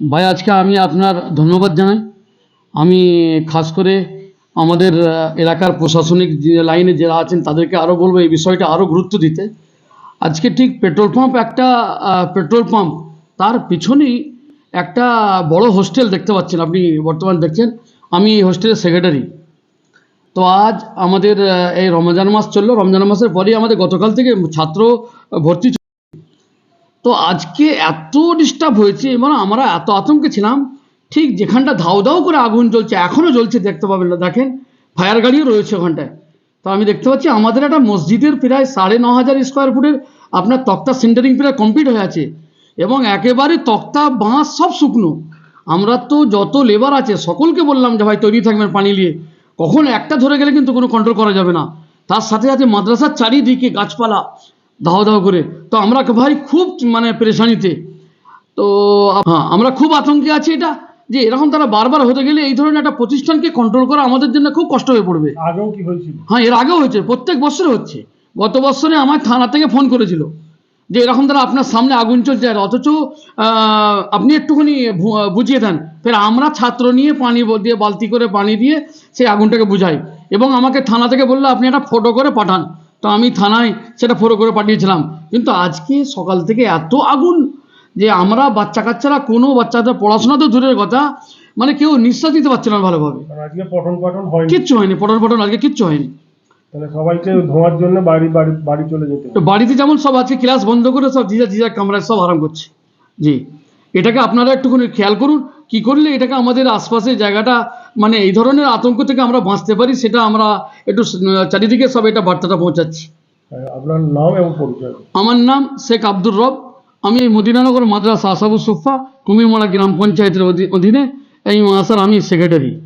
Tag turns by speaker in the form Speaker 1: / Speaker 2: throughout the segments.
Speaker 1: ভাই, আজকে আমি আপনার ধন্যবাদ জানাই। আমি খাস করে আমাদের এলাকার প্রশাসনিক লাইনে যারা আছেন, তাদেরকে আরও বলব এই বিষয়টা আরও গুরুত্ব দিতে। আজকে ঠিক পেট্রোল পাম্প একটা পেট্রোল পাম্প, তার পিছনেই একটা বড় হোস্টেল দেখতে পাচ্ছেন আপনি বর্তমান দেখছেন। আমি এই হোস্টেলের সেক্রেটারি। তো আজ আমাদের এই রমজান মাস চলল। রমজান মাসের পরেই আমাদের গতকাল থেকে ছাত্র ভর্তি তো আজকে এত ডিস্টার্ব হয়েছে এবং আমরা এত আতঙ্কে ছিলাম। ঠিক যেখানটা ধাউ ধাউ করে আগুন জ্বলছে এখনও জ্বলছে দেখতে পাবেন না, দেখেন ফায়ার গাড়িও রয়েছে ওখানটায়। তো আমি দেখতে পাচ্ছি আমাদের একটা মসজিদের প্রায় সাড়ে ন হাজার স্কোয়ার ফুটের আপনার তক্তা সেন্টারিং প্রায় কমপ্লিট হয়ে আছে। এবং একেবারে তক্তা বাঁশ সব শুকনো। আমরা তো যত লেবার আছে, সকলকে বললাম যে ভাই তৈরি থাকবেন পানি নিয়ে। কখন একটা ধরে গেলে কিন্তু কোনো কন্ট্রোল করা যাবে না। তার সাথে সাথে মাদ্রাসার চারিদিকে গাছপালা ধাও ধাও করে। তো আমরা ভাই খুব মানে পেরেশানিতে। তো হ্যাঁ আমরা খুব আতঙ্কে আছি এটা যে এরকম তারা বারবার হতে গেলে এই ধরনের একটা প্রতিষ্ঠানকে কন্ট্রোল করা আমাদের জন্য খুব কষ্ট হয়ে পড়বে।
Speaker 2: আগেও কি হয়েছিল?
Speaker 1: হ্যাঁ এর আগেও হয়েছে প্রত্যেক বছরে হচ্ছে। গত বছরে আমার থানা থেকে ফোন করেছিল যে এরকম তারা আপনার সামনে আগুন চলছে আর অথচ আহ, আপনি একটুখানি বুঝিয়ে দেন। ফের আমরা ছাত্র নিয়ে পানি দিয়ে বালতি করে পানি দিয়ে সেই আগুনটাকে বুঝাই। এবং আমাকে থানা থেকে বলল আপনি একটা ফটো করে পাঠান। তো আমি থানায় সেটা ফটো করে পাঠিয়েছিলাম। কিন্তু আজকে সকাল থেকে এত আগুন যে আমরা বাচ্চা কাচ্চারা কোনো বাচ্চাদের পড়াশোনা তো দূরের কথা মানে কেউ নিঃশ্বাস নিতে পারছে না ভালোভাবে।
Speaker 2: আজকে পঠন পাঠন হয়নি।
Speaker 1: কিচ্ছু হয়নি পটন পটন আজকে কিচ্ছু হয়নি।
Speaker 2: তাহলে সবাইকে ধোঁয়ার জন্য বাড়ি বাড়ি বাড়ি চলে যেতে
Speaker 1: তো বাড়িতে যেমন সব আছে ক্লাস বন্ধ করে সব জিজা জিজা কামরায় সব আরাম করছে। জি। এটাকে আপনারা একটুখানি খেয়াল করুন কি করলে এটাকে আমাদের আশপাশের জায়গাটা মানে এই ধরনের আতঙ্ক থেকে আমরা বাঁচতে পারি সেটা আমরা একটু চারিদিকে সব এটা বার্তাটা পৌঁছাচ্ছি।
Speaker 2: আপনার নাম এবং পরিচয়।
Speaker 1: আমার নাম শেখ আব্দুর রব। আমি মদিনানগর মাদ্রাসা আসাবু সুফা কুমিরমালা গ্রাম পঞ্চায়েতের অধী- অধীনে। এই মাসার আমি সেক্রেটারি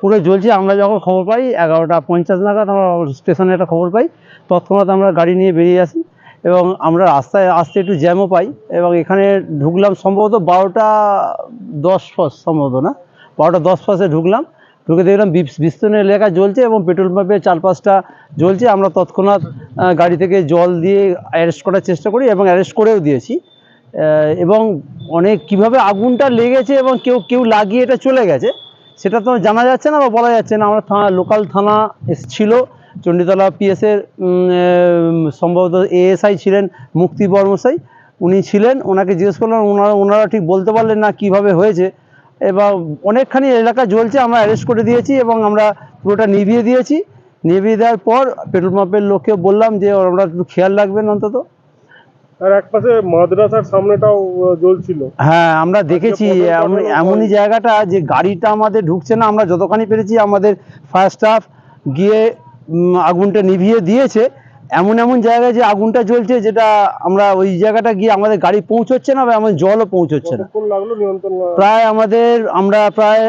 Speaker 3: পুরো জ্বলছে। আমরা যখন খবর পাই, এগারোটা পঞ্চাশ নাগাদ আমরা স্টেশনে একটা খবর পাই। তৎক্ষণাৎ আমরা গাড়ি নিয়ে বেরিয়ে আসি এবং আমরা রাস্তায় আসতে একটু জ্যামও পাই এবং এখানে ঢুকলাম সম্ভবত বারোটা দশ ফস সম্ভবত না? বারোটা দশ ফসে ঢুকলাম। ঢুকে দেখলাম বিস- বিস্তীর্ণ এলাকা জ্বলছে এবং পেট্রোল পাম্পের চার পাঁচটা জ্বলছে। আমরা তৎক্ষণাৎ গাড়ি থেকে জল দিয়ে অ্যারেস্ট করার চেষ্টা করি এবং অ্যারেস্ট করেও দিয়েছি। এবং অনেক, কীভাবে আগুনটা লেগেছে এবং কেউ কেউ লাগিয়ে এটা চলে গেছে সেটা তো জানা যাচ্ছে না বা বলা যাচ্ছে না। আমরা থানা লোকাল থানা এস- ছিল চণ্ডীতলা পিএসের সম্ভবত এএসআই ছিলেন মুক্তি বর্মশাই উনি ছিলেন, ওনাকে জিজ্ঞেস করলাম, ওনারা ওনারা ঠিক বলতে পারলেন না কীভাবে হয়েছে। এবার অনেকখানি এলাকা জ্বলছে, আমরা অ্যারেস্ট করে দিয়েছি এবং আমরা পুরোটা নিভিয়ে দিয়েছি। নিভিয়ে দেওয়ার পর পেট্রোল পাম্পের লোককে বললাম যে, ওরা একটু খেয়াল রাখবেন অন্তত।
Speaker 2: আর এক পাশে মাদ্রাসার সামনেটাও জ্বলছিল।
Speaker 3: হ্যাঁ আমরা দেখেছি এমন- এমনই জায়গাটা যে গাড়িটা আমাদের ঢুকছে না আমরা যতখানি পেরেছি আমাদের ফায়ার স্টাফ গিয়ে আগুনটা নিভিয়ে দিয়েছে। এমন এমন জায়গায় যে আগুনটা জ্বলছে যেটা আমরা ওই জায়গাটা গিয়ে আমাদের গাড়ি পৌঁছচ্ছে না বা আমাদের জলও পৌঁছচ্ছে না? প্রায় আমাদের আমরা প্রায়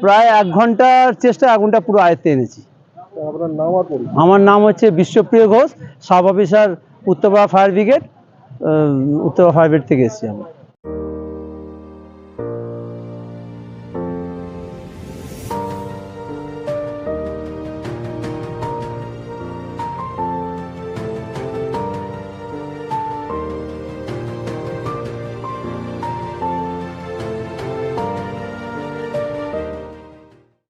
Speaker 3: প্রায় এক ঘণ্টার চেষ্টায় আগুনটা পুরো আয়ত্তে এনেছি। আমার নাম হচ্ছে Bishwapriya Ghosh sub officer Uttarpara fire brigade Uttarpara fire brigade থেকে এসেছি আমরা।